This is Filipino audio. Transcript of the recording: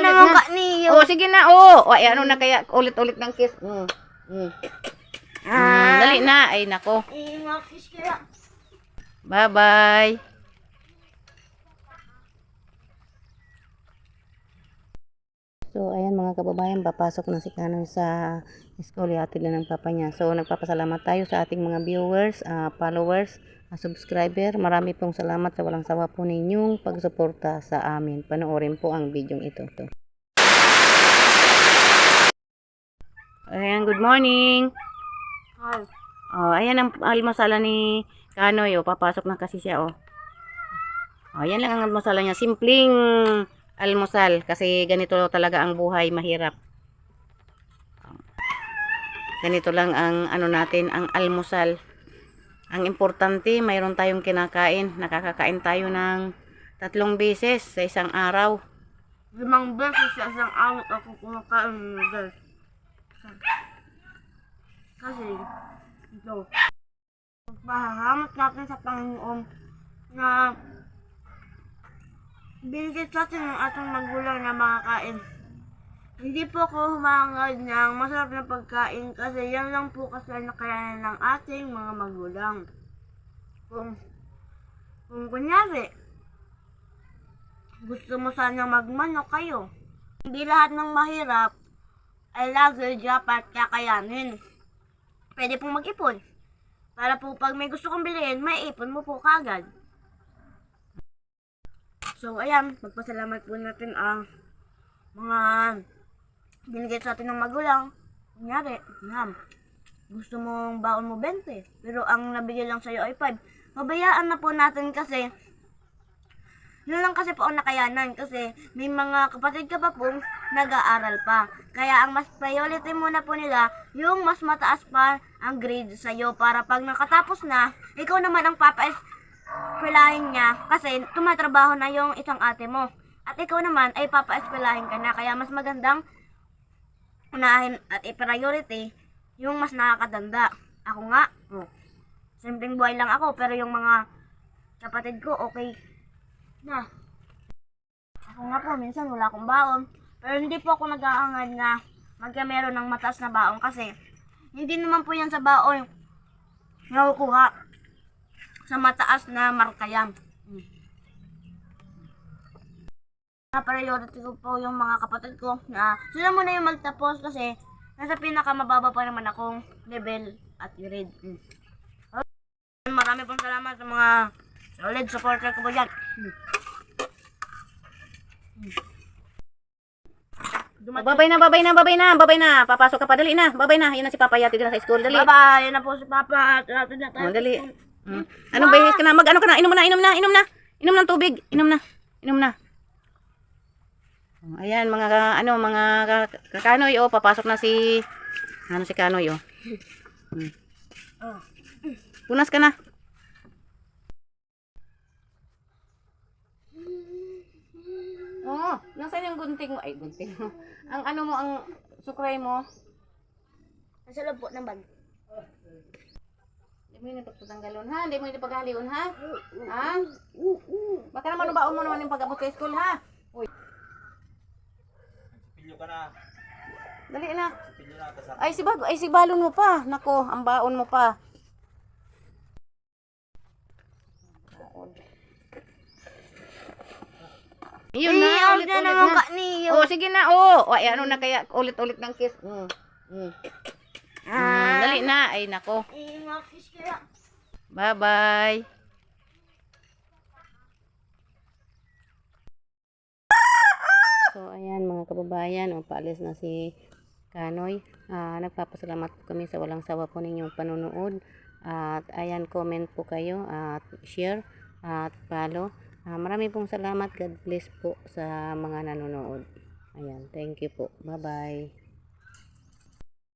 na na. ka niyo. Oh, sige na. Oh, ay ano na kaya ulit-ulit ng kiss. Mm. Mm. Mm, dali na. Ay nako. Bye-bye. So, ayan mga kababayan, papasok na si Kanoy sa school. Ihatid na ng papa niya. So, nagpapasalamat tayo sa ating mga viewers, ah, followers, ah, subscriber. Marami pong salamat sa walang sawa po ninyong pagsuporta sa amin. Panoorin po ang video ito. Ayan, good morning. Ay, Oh, ayan ang almasala ni Kanoy. Oh, papasok na kasi siya, oh. Oh, ayan lang ang almasala niya. Simpleng almusal kasi ganito talaga ang buhay, mahirap. Ganito lang ang ano natin, ang almusal. Ang importante, mayroon tayong kinakain. Nakakakain tayo ng tatlong beses sa isang araw. limang beses sa isang araw ako kumakain ng. Kasi, ito, magpahahamat natin sa Panginoon na binigay sa atin ng ating magulang na makakain. Hindi po ako humangad ng masarap na pagkain kasi yan lang po kasi ang nakayanan ng ating mga magulang. Kung, kung kunyari, gusto mo sanang magmano kayo. Hindi lahat ng mahirap ay lagi dapat kakayanin. Pwede pong mag-ipon. Para po pag may gusto kong bilhin, may ipon mo po kagad. So, ayan, magpasalamat po natin ang mga binigay sa atin ng magulang. Kunyari, ma'am, gusto mong baon mo 20, pero ang nabigay lang sa'yo ay 5. Mabayaan na po natin kasi yun lang kasi po ang nakayanan kasi may mga kapatid ka pa pong nag-aaral pa. Kaya ang mas priority muna po nila yung mas mataas pa ang grade sa'yo para pag nakatapos na, ikaw naman ang papais eskwelahin niya kasi tumatrabaho na yung isang ate mo. At ikaw naman ay papa-eskwelahin ka na kaya mas magandang unahin at i-priority yung mas nakakatanda. Ako nga, oh, simpleng buhay lang ako pero yung mga kapatid ko okay na. Ako nga po, minsan wala akong baon. Pero hindi po ako nag-aangad na magkamero ng mataas na baon kasi hindi naman po yan sa baon nakukuha sa mataas na. Hmm. Na-priority ko po yung mga kapatid ko na sila muna yung magtapos kasi nasa pinakamababa pa naman akong level at grade. Hmm. Marami pong salamat sa mga solid supporter ko po dyan. Oh, babay na, babay na, babay na, babay na. Papasok ka pa, dali na. Babay na. Yan na si Papa yatid na sa school, dali. Bye-bye. Yan na po si Papa. At natin na tayo. Oh, dali. Hmm. Anong bahis ka na? Mag ano ka na? Inom na, inom na, inom na. Inom ng tubig. Inom na. Inom na. Ayan, mga ka- ano, mga ka- kakanoy, oh, papasok na si ano si Kanoy, oh. Hmm. Punas ka na. Oh, nasaan yung gunting mo? Ay, gunting mo. Ang ano mo, ang sukray mo. Nasa loob po ng bag. Hindi mo yun ipagtatanggalon, ha? Hindi mo yun ipaghalion, ha? Ha? Baka naman baon mo naman yung pag-abot sa school, ha? Uy. Pilyo ka na. Dali na. Pilyo na. Kasama. Ay, si, bag ay, si balon mo pa. Nako, ang baon mo pa. Yun na, Iiyak na ulit-ulit naman na. ka niyo. Oh, sige na, oh. O, ay, ano na kaya, ulit-ulit ng kiss. Mm. Mm. Mm, dali na. Ay, nako. Bye-bye. Ayan mga kababayan, o, paalis na si Kanoy. Ah, nagpapasalamat po kami sa walang sawa po ninyong panonood. At ayan, comment po kayo at share at follow. Ah, marami pong salamat. God bless po sa mga nanonood. Ayan, thank you po. Bye-bye.